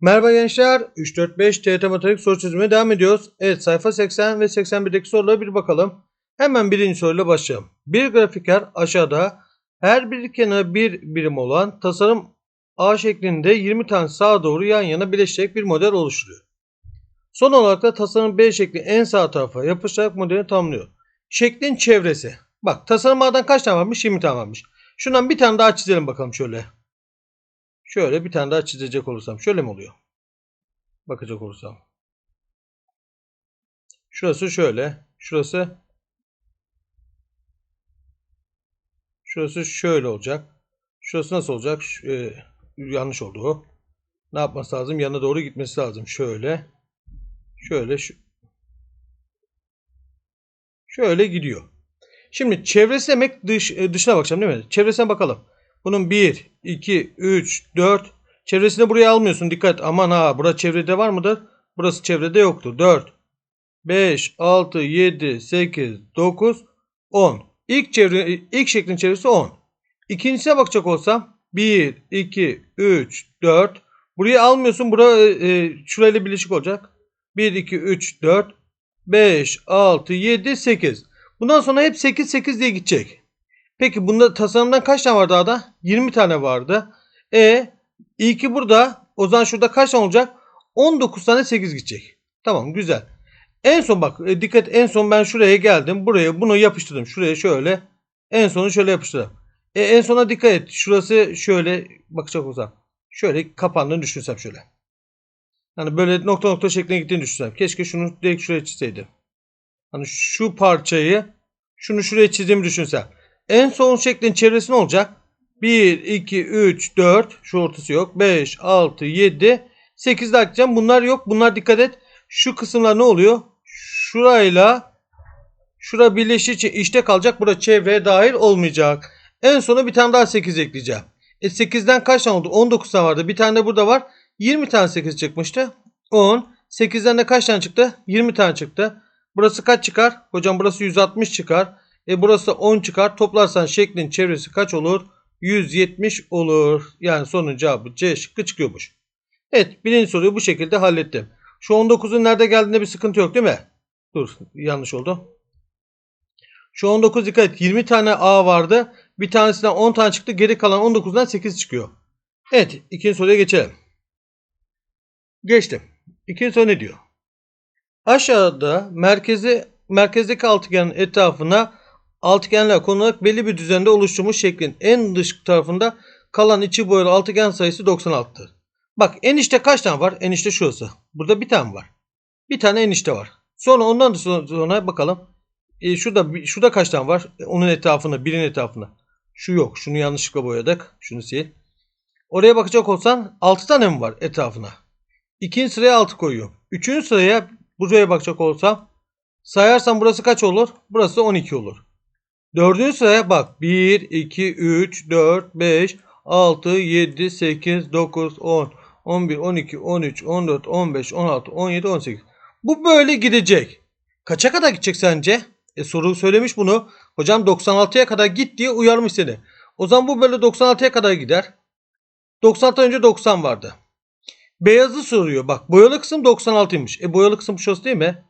Merhaba gençler. 3, 4, 5 TYT Matematik soru çözümüne devam ediyoruz. Evet sayfa 80 ve 81'deki sorulara bir bakalım. Hemen birinci soruyla başlayalım. Bir grafiker aşağıda her bir kenarı bir birim olan tasarım A şeklinde 20 tane sağa doğru yan yana birleşecek bir model oluşturuyor. Son olarak da tasarım B şekli en sağ tarafa yapışarak modeli tamamlıyor. Şeklin çevresi. Bak tasarım A'dan kaç tane varmış? 20 tane varmış. Şundan bir tane daha çizelim bakalım şöyle. Şöyle bir tane daha çizecek olursam. Şöyle mi oluyor? Bakacak olursam. Şurası şöyle. Şurası Şurası şöyle olacak. Şurası nasıl olacak? Ş- e, yanlış oldu o. Ne yapması lazım? Yana doğru gitmesi lazım. Şöyle. Şöyle. Şu, şöyle gidiyor. Şimdi çevresi demek dış, e, dışına bakacağım değil mi? Çevresine bakalım. Bunun 1, 2, 3, 4. Çevresini buraya almıyorsun. Dikkat. Aman ha. Burası çevrede var mıdır? Burası çevrede yoktur. 4, 5, 6, 7, 8, 9, 10. İlk çevre, ilk şeklin çevresi 10. İkincisine bakacak olsam 1, 2, 3, 4. Burayı almıyorsun. Bura e, e, şurayla birleşik olacak. 1, 2, 3, 4, 5, 6, 7, 8. Bundan sonra hep 8, 8 diye gidecek. Peki bunda tasarımdan kaç tane vardı daha? 20 tane vardı. E ilki burada. O zaman şurada kaç tane olacak? 19 tane 8 gidecek. Tamam güzel. En son bak e, dikkat en son ben şuraya geldim. Buraya bunu yapıştırdım. Şuraya şöyle. En sonu şöyle yapıştırdım. E, en sona dikkat et. Şurası şöyle bakacak olsam. Şöyle kapandığını düşünsem şöyle. Hani böyle nokta nokta şeklinde gittiğini düşünsem. Keşke şunu direkt şuraya çizseydim. Hani şu parçayı şunu şuraya çizdiğimi düşünsem. En son şeklin çevresi ne olacak? 1, 2, 3, 4. Şu ortası yok. 5, 6, 7, 8 de atacağım. Bunlar yok. Bunlar dikkat et. Şu kısımlar ne oluyor? Şurayla şura birleşince işte kalacak. Burada çevreye dahil olmayacak. En sona bir tane daha 8 ekleyeceğim. E 8'den kaç tane oldu? 19 tane vardı. Bir tane de burada var. 20 tane 8 çıkmıştı. 10. 8'den de kaç tane çıktı? 20 tane çıktı. Burası kaç çıkar? Hocam burası 160 çıkar. E burası 10 çıkar. Toplarsan şeklin çevresi kaç olur? 170 olur. Yani sonun cevabı C şıkkı çıkıyormuş. Evet birinci soruyu bu şekilde hallettim. Şu 19'un nerede geldiğinde bir sıkıntı yok değil mi? Dur yanlış oldu. Şu 19 dikkat et. 20 tane A vardı. Bir tanesinden 10 tane çıktı. Geri kalan 19'dan 8 çıkıyor. Evet ikinci soruya geçelim. Geçtim. İkinci soru ne diyor? Aşağıda merkezi merkezdeki altıgenin etrafına altıgenler konularak belli bir düzende oluşturmuş şeklin en dış tarafında kalan içi boyalı altıgen sayısı 96'tır. Bak enişte kaç tane var? Enişte şurası. Burada bir tane var. Bir tane enişte var. Sonra ondan sonra bakalım. E, şurada şurada kaç tane var? E, onun etrafında, birin etrafında. Şu yok. Şunu yanlışlıkla boyadık. Şunu sil. Oraya bakacak olsan 6 tane mi var etrafına? İkinci sıraya 6 koyuyorum. Üçüncü sıraya buraya bakacak olsam sayarsam burası kaç olur? Burası 12 olur. Dördüncü sıraya bak. 1, 2, 3, 4, 5, 6, 7, 8, 9, 10, 11, 12, 13, 14, 15, 16, 17, 18. Bu böyle gidecek. Kaça kadar gidecek sence? E soru söylemiş bunu. Hocam 96'ya kadar git diye uyarmış seni. O zaman bu böyle 96'ya kadar gider. 96'dan önce 90 vardı. Beyazı soruyor. Bak boyalı kısım 96'ymış. E boyalı kısım şurası değil mi?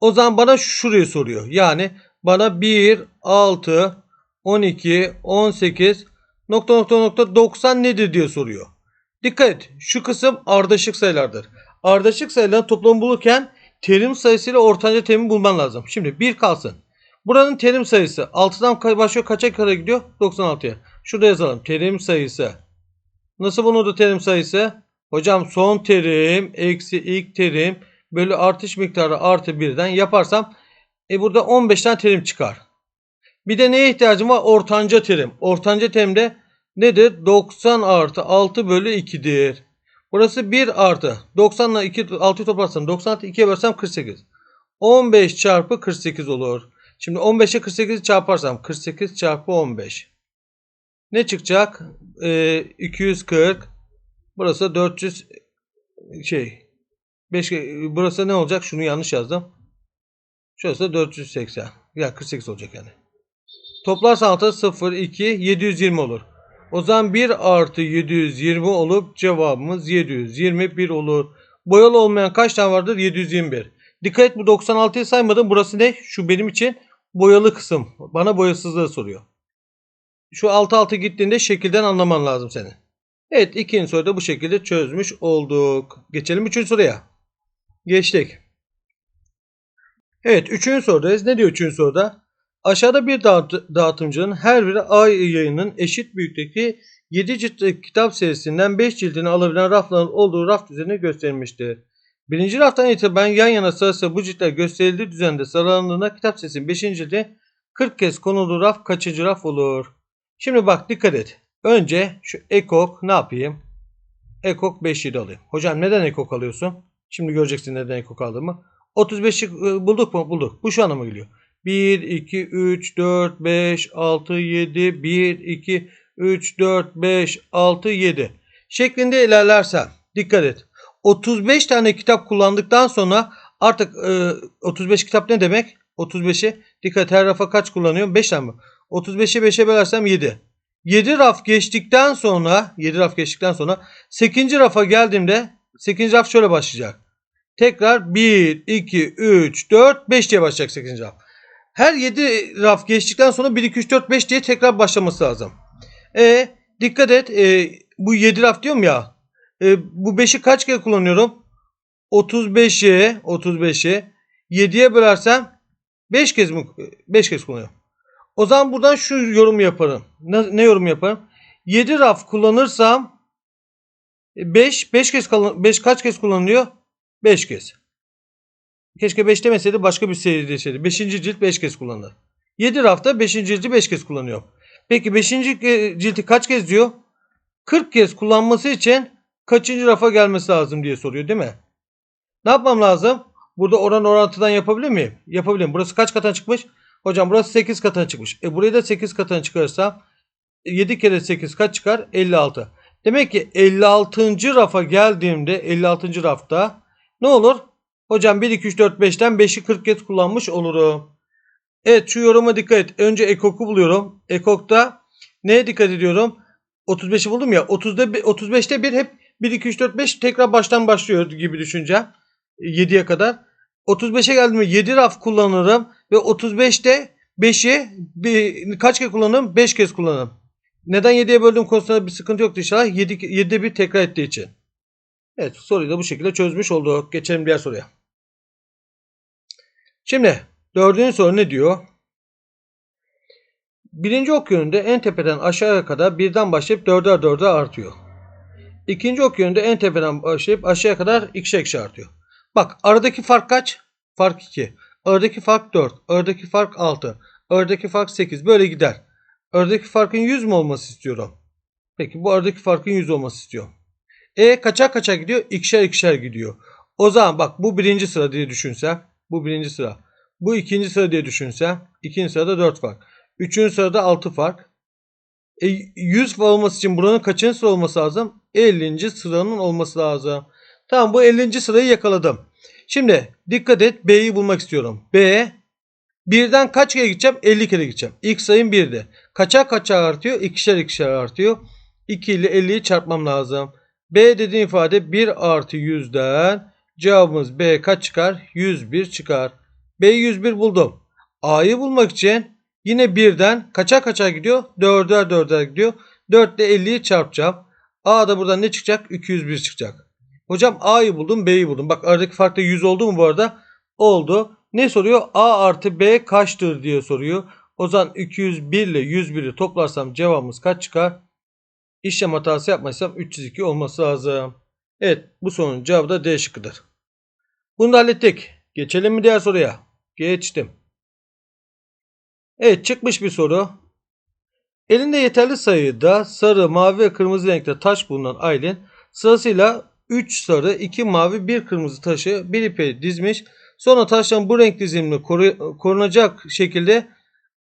O zaman bana şurayı soruyor. Yani bana 1, 6, 12, 18 nokta nokta nokta 90 nedir diye soruyor. Dikkat et. Şu kısım ardışık sayılardır. Ardışık sayıların toplamı bulurken terim sayısıyla ortanca terimi bulman lazım. Şimdi 1 kalsın. Buranın terim sayısı 6'dan başlıyor kaça kadar gidiyor? 96'ya. Şurada yazalım. Terim sayısı. Nasıl bulundu terim sayısı? Hocam son terim eksi ilk terim bölü artış miktarı artı 1'den yaparsam e burada 15 tane terim çıkar. Bir de neye ihtiyacım var? Ortanca terim. Ortanca terimde nedir? 90 artı 6 bölü 2'dir. Burası 1 artı 90 ile 2, 6'yı toplarsam 96 2'ye bölersem 48. 15 çarpı 48 olur. Şimdi 15'e 48'i çarparsam 48 çarpı 15. Ne çıkacak? Ee, 240. Burası 400 şey 5 burası ne olacak? Şunu yanlış yazdım. Şurası 480. Ya 48 olacak yani. Toplarsan altı 0 2 720 olur. O zaman 1 artı 720 olup cevabımız 721 olur. Boyalı olmayan kaç tane vardır? 721. Dikkat et bu 96'yı saymadım. Burası ne? Şu benim için boyalı kısım. Bana boyasızlığı soruyor. Şu altı altı gittiğinde şekilden anlaman lazım senin. Evet ikinci soruda bu şekilde çözmüş olduk. Geçelim üçüncü soruya. Geçtik. Evet üçüncü sorudayız. Ne diyor üçüncü soruda? Aşağıda bir dağıt- dağıtımcının her biri A yayının eşit büyüklükteki 7 ciltlik kitap serisinden 5 cildini alabilen rafların olduğu raf düzeni gösterilmiştir. Birinci raftan itibaren yan yana sırasıyla bu ciltler gösterildiği düzende sıralandığında kitap serisinin 5. cildi 40 kez konulduğu raf kaçıncı raf olur? Şimdi bak dikkat et. Önce şu ekok ne yapayım? Ekok 5 7 alayım. Hocam neden ekok alıyorsun? Şimdi göreceksin neden ekok aldığımı. 35'i e, bulduk mu? Bulduk. Bu şu anlama geliyor. 1, 2, 3, 4, 5, 6, 7, 1, 2, 3, 4, 5, 6, 7 şeklinde ilerlersen dikkat et. 35 tane kitap kullandıktan sonra artık e, 35 kitap ne demek? 35'i dikkat her rafa kaç kullanıyorum? 5 tane mi? 35'i 5'e bölersem 7. 7 raf geçtikten sonra 7 raf geçtikten sonra 8. rafa geldiğimde 8. raf şöyle başlayacak. Tekrar 1, 2, 3, 4, 5 diye başlayacak 8. raf. Her 7 raf geçtikten sonra 1, 2, 3, 4, 5 diye tekrar başlaması lazım. E dikkat et e, bu 7 raf diyorum ya. E, bu 5'i kaç kere kullanıyorum? 35'i 35'i 7'ye bölersem 5 kez mi 5 kez kullanıyorum. O zaman buradan şu yorumu yaparım. Ne, ne yorum yaparım? 7 raf kullanırsam 5 5 kez 5 kaç kez kullanılıyor? 5 kez. Keşke 5 demeseydi başka bir seri deseydi. 5. cilt 5 kez kullanılır. 7 rafta 5. cildi 5 kez kullanıyor. Peki 5. cildi kaç kez diyor? 40 kez kullanması için kaçıncı rafa gelmesi lazım diye soruyor değil mi? Ne yapmam lazım? Burada oran orantıdan yapabilir miyim? Yapabilirim. Burası kaç katına çıkmış? Hocam burası 8 katına çıkmış. E burayı da 8 katına çıkarırsam 7 kere 8 kaç çıkar? 56. Demek ki 56. rafa geldiğimde 56. rafta ne olur? Hocam 1, 2, 3, 4, 5'ten 5'i 40 kez kullanmış olurum. Evet şu yoruma dikkat et. Önce ekok'u buluyorum. Ekok'ta neye dikkat ediyorum? 35'i buldum ya. 30'da 35'te bir hep 1, 2, 3, 4, 5 tekrar baştan başlıyor gibi düşüneceğim. 7'ye kadar. 35'e geldiğimde 7 raf kullanırım ve 35'te 5'i bir, kaç kez kullanırım? 5 kez kullanırım. Neden 7'ye böldüğüm konusunda bir sıkıntı yoktu inşallah. 7, 7'de bir tekrar ettiği için. Evet soruyu da bu şekilde çözmüş olduk. Geçelim diğer soruya. Şimdi dördüncü soru ne diyor? Birinci ok yönünde en tepeden aşağıya kadar birden başlayıp dörder dörde artıyor. İkinci ok yönünde en tepeden başlayıp aşağıya kadar ikişer ikişer artıyor. Bak aradaki fark kaç? Fark 2. Aradaki fark 4. Aradaki fark 6. Aradaki fark 8. Böyle gider. Aradaki farkın 100 mü olması istiyorum? Peki bu aradaki farkın 100 olması istiyorum. E kaça kaça gidiyor? İkişer ikişer gidiyor. O zaman bak bu birinci sıra diye düşünsem. Bu birinci sıra. Bu ikinci sıra diye düşünsem. ikinci sırada 4 fark. Üçüncü sırada 6 fark. E, 100 olması için buranın kaçıncı sıra olması lazım? 50. sıranın olması lazım. Tamam bu 50. sırayı yakaladım. Şimdi dikkat et B'yi bulmak istiyorum. B birden kaç kere gideceğim? 50 kere gideceğim. İlk sayım 1'di. Kaça kaça artıyor? İkişer ikişer artıyor. 2 ile 50'yi çarpmam lazım. B dediğin ifade 1 artı 100'den cevabımız B kaç çıkar? 101 çıkar. B'yi 101 buldum. A'yı bulmak için yine 1'den kaça kaça gidiyor? 4'er 4'er gidiyor. 4 ile 50'yi çarpacağım. A da buradan ne çıkacak? 201 çıkacak. Hocam A'yı buldum B'yi buldum. Bak aradaki fark da 100 oldu mu bu arada? Oldu. Ne soruyor? A artı B kaçtır diye soruyor. O zaman 201 ile 101'i toplarsam cevabımız kaç çıkar? İşlem hatası yapmaysam 302 olması lazım. Evet bu sorunun cevabı da D şıkkıdır. Bunu da hallettik. Geçelim mi diğer soruya? Geçtim. Evet çıkmış bir soru. Elinde yeterli sayıda sarı, mavi ve kırmızı renkte taş bulunan Aylin sırasıyla 3 sarı, 2 mavi, 1 kırmızı taşı bir ipe dizmiş. Sonra taşların bu renk dizimini koru korunacak şekilde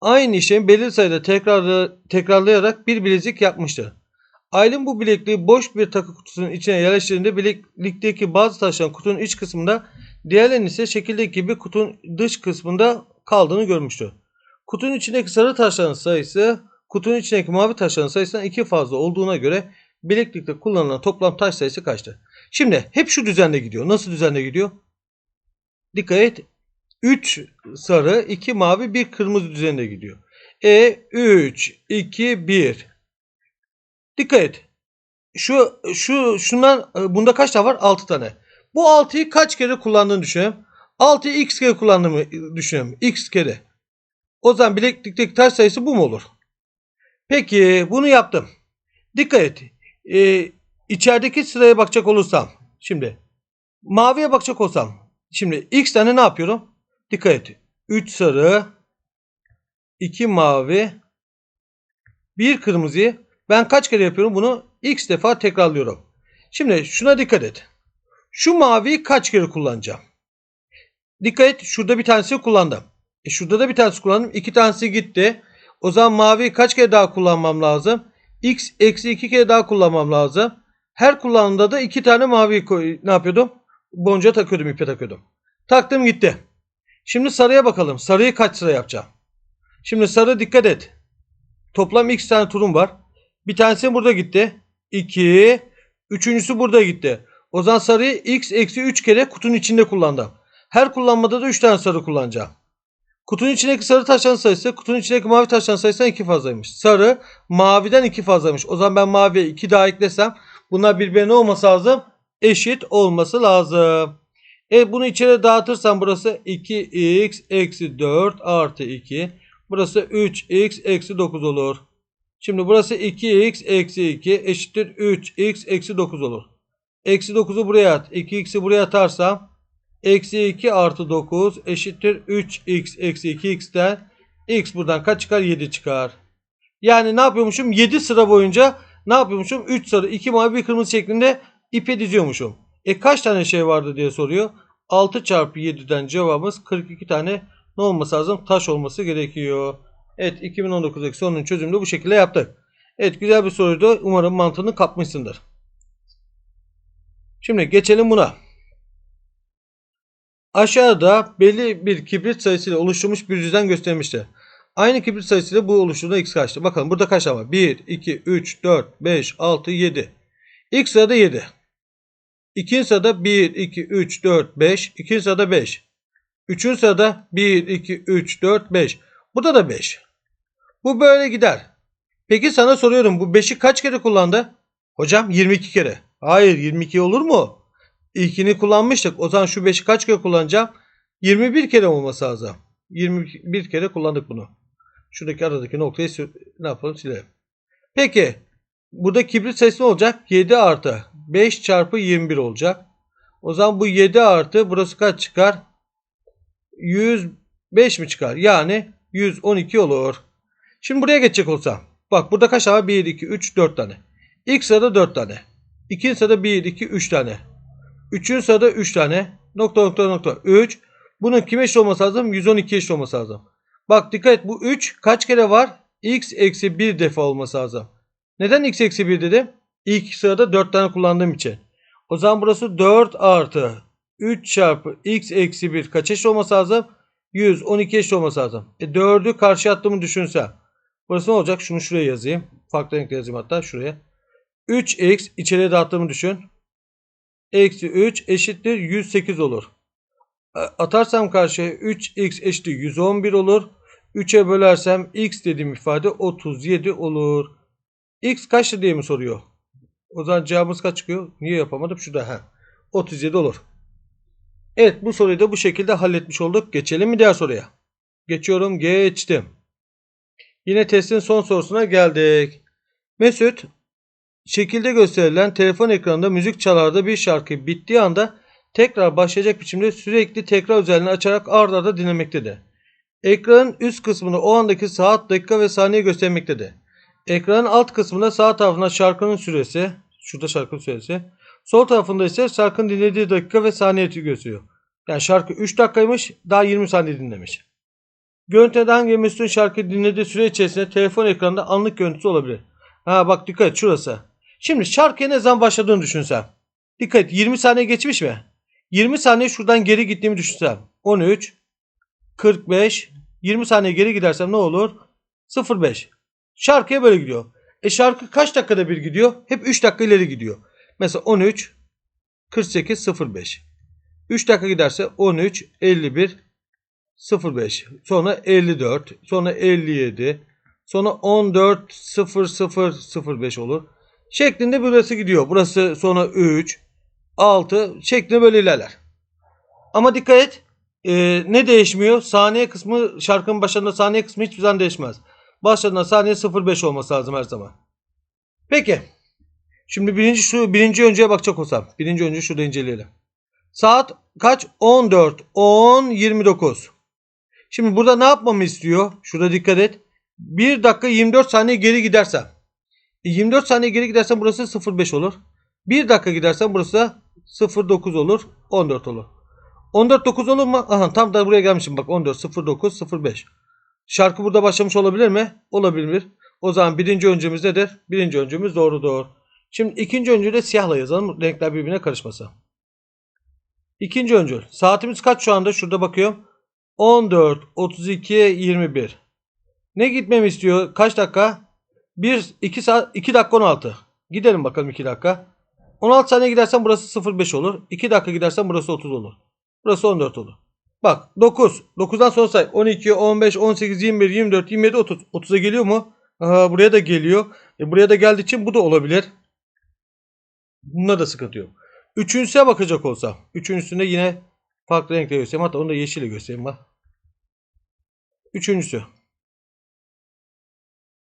aynı işlemi belirli sayıda tekrarla tekrarlayarak bir bilezik yapmıştır. Aylin bu bilekliği boş bir takı kutusunun içine yerleştirdiğinde bileklikteki bazı taşların kutunun iç kısmında diğerlerinin ise şekildeki gibi kutunun dış kısmında kaldığını görmüştür. Kutunun içindeki sarı taşların sayısı kutunun içindeki mavi taşların sayısından 2 fazla olduğuna göre bileklikte kullanılan toplam taş sayısı kaçtır? Şimdi hep şu düzende gidiyor. Nasıl düzende gidiyor? Dikkat et. 3 sarı, 2 mavi, 1 kırmızı düzeninde gidiyor. E 3, 2, 1. Dikkat et. Şu şu şundan e, bunda kaç tane var? 6 tane. Bu 6'yı kaç kere kullandığını düşünelim. 6'yı x kere kullandığımı düşünelim. X kere. O zaman bileklikteki taş sayısı bu mu olur? Peki bunu yaptım. Dikkat et. Ee, içerideki sıraya bakacak olursam. Şimdi maviye bakacak olsam. Şimdi x tane ne yapıyorum? Dikkat et. 3 sarı, 2 mavi, 1 kırmızı. Ben kaç kere yapıyorum bunu? X defa tekrarlıyorum. Şimdi şuna dikkat et. Şu maviyi kaç kere kullanacağım? Dikkat et. Şurada bir tanesi kullandım. E şurada da bir tanesi kullandım. İki tanesi gitti. O zaman maviyi kaç kere daha kullanmam lazım? X eksi iki kere daha kullanmam lazım. Her kullanımda da iki tane mavi ne yapıyordum? Boncuğa takıyordum, ipe takıyordum. Taktım gitti. Şimdi sarıya bakalım. Sarıyı kaç sıra yapacağım? Şimdi sarı dikkat et. Toplam x tane turum var. Bir tanesi burada gitti. 2. Üçüncüsü burada gitti. O zaman sarıyı x eksi 3 kere kutunun içinde kullandım. Her kullanmada da 3 tane sarı kullanacağım. Kutunun içindeki sarı taşların sayısı kutunun içindeki mavi taşların sayısından 2 fazlaymış. Sarı maviden 2 fazlaymış. O zaman ben maviye 2 daha eklesem bunlar birbirine olması lazım. Eşit olması lazım. E bunu içeri dağıtırsam burası 2x eksi 4 artı 2. Burası 3x eksi 9 olur. Şimdi burası 2x eksi 2 eşittir 3x eksi 9 olur. Eksi 9'u buraya at. 2x'i buraya atarsam eksi 2 artı 9 eşittir 3x eksi 2x'ten x buradan kaç çıkar? 7 çıkar. Yani ne yapıyormuşum? 7 sıra boyunca ne yapıyormuşum? 3 sarı 2 mavi 1 kırmızı şeklinde ipe diziyormuşum. E kaç tane şey vardı diye soruyor. 6 çarpı 7'den cevabımız 42 tane ne olması lazım? Taş olması gerekiyor. Evet 2019'daki sorunun çözümünü bu şekilde yaptık. Evet güzel bir soruydu. Umarım mantığını kapmışsındır. Şimdi geçelim buna. Aşağıda belli bir kibrit sayısıyla oluşturmuş bir düzen göstermiştir. Aynı kibrit sayısıyla bu oluşturduğunda x kaçtır? Bakalım burada kaç tane var? 1, 2, 3, 4, 5, 6, 7. İlk sırada 7. İkinci sırada 1, 2, 3, 4, 5. İkinci sırada 5. Üçüncü sırada 1, 2, 3, 4, 5. Burada da 5. Bu böyle gider. Peki sana soruyorum bu 5'i kaç kere kullandı? Hocam 22 kere. Hayır 22 olur mu? İlkini kullanmıştık. O zaman şu 5'i kaç kere kullanacağım? 21 kere olması lazım. 21 kere kullandık bunu. Şuradaki aradaki noktayı ne yapalım silelim. Peki burada kibrit sayısı ne olacak? 7 artı 5 çarpı 21 olacak. O zaman bu 7 artı burası kaç çıkar? 105 mi çıkar? Yani 112 olur. Şimdi buraya geçecek olsam. Bak burada kaç tane var? 1, 2, 3, 4 tane. İlk sırada 4 tane. İkinci sırada 1, 2, 3 tane. Üçüncü sırada 3 tane. Nokta nokta nokta. 3. Bunun kime eşit olması lazım? 112 eşit olması lazım. Bak dikkat et bu 3 kaç kere var? x eksi 1 defa olması lazım. Neden x eksi 1 dedim? İlk sırada 4 tane kullandığım için. O zaman burası 4 artı 3 çarpı x eksi 1 kaç eşit olması lazım? 112 eşit olması lazım. E 4'ü karşı attığımı düşünsem. Burası ne olacak? Şunu şuraya yazayım. Farklı renkle yazayım hatta şuraya. 3x içeriye dağıttığımı düşün. Eksi 3 eşittir 108 olur. A- Atarsam karşıya 3x eşittir 111 olur. 3'e bölersem x dediğim ifade 37 olur. x kaçtır diye mi soruyor? O zaman cevabımız kaç çıkıyor? Niye yapamadım? Şurada. Heh. 37 olur. Evet bu soruyu da bu şekilde halletmiş olduk. Geçelim mi diğer soruya? Geçiyorum. Geçtim. Yine testin son sorusuna geldik. Mesut şekilde gösterilen telefon ekranında müzik çalarda bir şarkı bittiği anda tekrar başlayacak biçimde sürekli tekrar özelliğini açarak ard arda dinlemektedir. Ekranın üst kısmında o andaki saat, dakika ve saniye göstermektedir. Ekranın alt kısmında sağ tarafında şarkının süresi, şurada şarkının süresi, sol tarafında ise şarkının dinlediği dakika ve saniye gösteriyor. Yani şarkı 3 dakikaymış, daha 20 saniye dinlemiş. Görüntüde hangi Mesut'un şarkı dinlediği süre içerisinde telefon ekranında anlık görüntüsü olabilir. Ha bak dikkat et şurası. Şimdi şarkıya ne zaman başladığını düşünsem. Dikkat et 20 saniye geçmiş mi? 20 saniye şuradan geri gittiğimi düşünsem. 13, 45, 20 saniye geri gidersem ne olur? 05. Şarkıya böyle gidiyor. E şarkı kaç dakikada bir gidiyor? Hep 3 dakika ileri gidiyor. Mesela 13 48 05. 3 dakika giderse 13 51 05. Sonra 54, sonra 57, sonra 14 00 05 olur. Şeklinde burası gidiyor. Burası sonra 3, 6 şeklinde böyle ilerler. Ama dikkat et. e, ne değişmiyor? Saniye kısmı şarkının başlarında saniye kısmı hiçbir zaman değişmez. Başlarında saniye 05 olması lazım her zaman. Peki. Şimdi birinci şu birinci önceye bakacak olsam. Birinci önce şurada inceleyelim. Saat kaç? 14, 10, 29. Şimdi burada ne yapmamı istiyor? Şurada dikkat et. 1 dakika 24 saniye geri gidersem. E, 24 saniye geri gidersem burası 05 olur. 1 dakika gidersem burası 09 olur. 14 olur. 14 9 olur mu? Aha tam da buraya gelmişim bak 14 09 05. Şarkı burada başlamış olabilir mi? Olabilir. O zaman birinci öncümüz nedir? Birinci öncümüz doğrudur. Şimdi ikinci öncüyü de siyahla yazalım. Renkler birbirine karışmasın. İkinci öncül. Saatimiz kaç şu anda? Şurada bakıyorum. 14, 32, 21. Ne gitmemi istiyor? Kaç dakika? 1, 2 saat, 2 dakika 16. Gidelim bakalım 2 dakika. 16 saniye gidersen burası 05 olur. 2 dakika gidersen burası 30 olur. Burası 14 olur. Bak 9. 9'dan sonra say. 12, 15, 18, 21, 24, 27, 30. 30'a geliyor mu? Aha, buraya da geliyor. E, buraya da geldiği için bu da olabilir. Bunda da sıkıntı yok. Üçüncüsüne bakacak olsam. Üçüncüsünde yine farklı renkle göstereyim. Hatta onu da yeşille göstereyim bak. Üçüncüsü.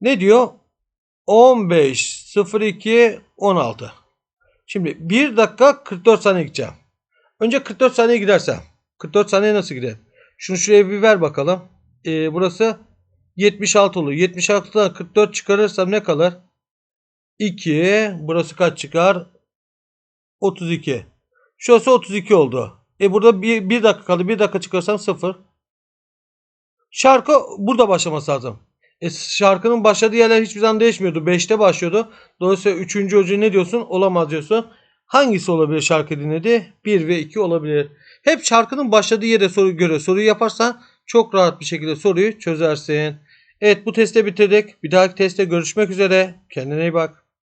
Ne diyor? 15, 02, 16. Şimdi 1 dakika 44 saniye gideceğim. Önce 44 saniye gidersem. 44 saniye nasıl gider? Şunu şuraya bir ver bakalım. Ee, burası 76 olur. 76'dan 44 çıkarırsam ne kalır? 2. Burası kaç çıkar? 32. Şurası 32 oldu. E burada 1, 1 dakika kaldı. 1 dakika çıkarsam 0. Şarkı burada başlaması lazım. E şarkının başladığı yerler hiçbir zaman değişmiyordu. 5'te başlıyordu. Dolayısıyla 3. hoca ne diyorsun? Olamaz diyorsun. Hangisi olabilir şarkı dinledi? 1 ve 2 olabilir. Hep şarkının başladığı yere soru göre soruyu yaparsan çok rahat bir şekilde soruyu çözersin. Evet bu testi bitirdik. Bir dahaki testte görüşmek üzere. Kendine iyi bak.